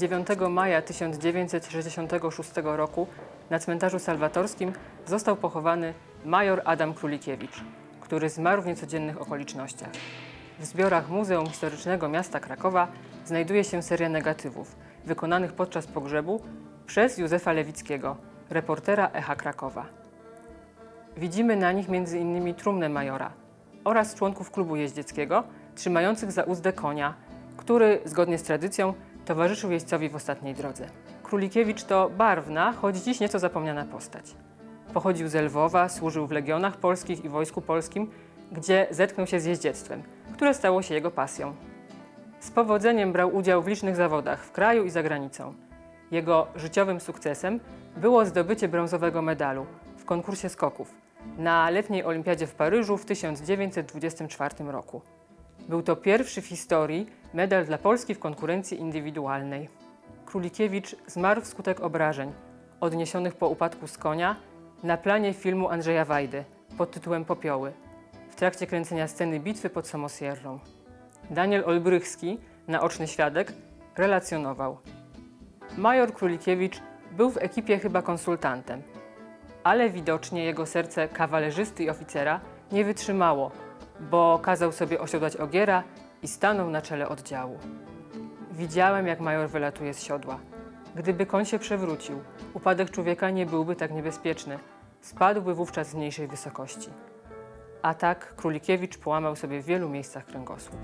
9 maja 1966 roku na cmentarzu salwatorskim został pochowany major Adam Królikiewicz, który zmarł w niecodziennych okolicznościach. W zbiorach Muzeum Historycznego Miasta Krakowa znajduje się seria negatywów wykonanych podczas pogrzebu przez Józefa Lewickiego, reportera Echa Krakowa. Widzimy na nich m.in. trumnę majora oraz członków klubu jeździeckiego trzymających za uzdę konia, który zgodnie z tradycją towarzyszył jeźdźcowi w ostatniej drodze. Królikiewicz to barwna, choć dziś nieco zapomniana postać. Pochodził z Lwowa, służył w legionach polskich i wojsku polskim, gdzie zetknął się z jeździectwem, które stało się jego pasją. Z powodzeniem brał udział w licznych zawodach w kraju i za granicą. Jego życiowym sukcesem było zdobycie brązowego medalu w konkursie skoków na letniej olimpiadzie w Paryżu w 1924 roku. Był to pierwszy w historii medal dla Polski w konkurencji indywidualnej. Królikiewicz zmarł wskutek obrażeń odniesionych po upadku z konia na planie filmu Andrzeja Wajdy pod tytułem Popioły w trakcie kręcenia sceny bitwy pod Samosierrą. Daniel Olbrychski, naoczny świadek, relacjonował. Major Królikiewicz był w ekipie chyba konsultantem, ale widocznie jego serce kawalerzysty i oficera nie wytrzymało, bo kazał sobie osiodłać ogiera i stanął na czele oddziału. Widziałem, jak major wylatuje z siodła. Gdyby koń się przewrócił, upadek człowieka nie byłby tak niebezpieczny. Spadłby wówczas z mniejszej wysokości. A tak Królikiewicz połamał sobie w wielu miejscach kręgosłup.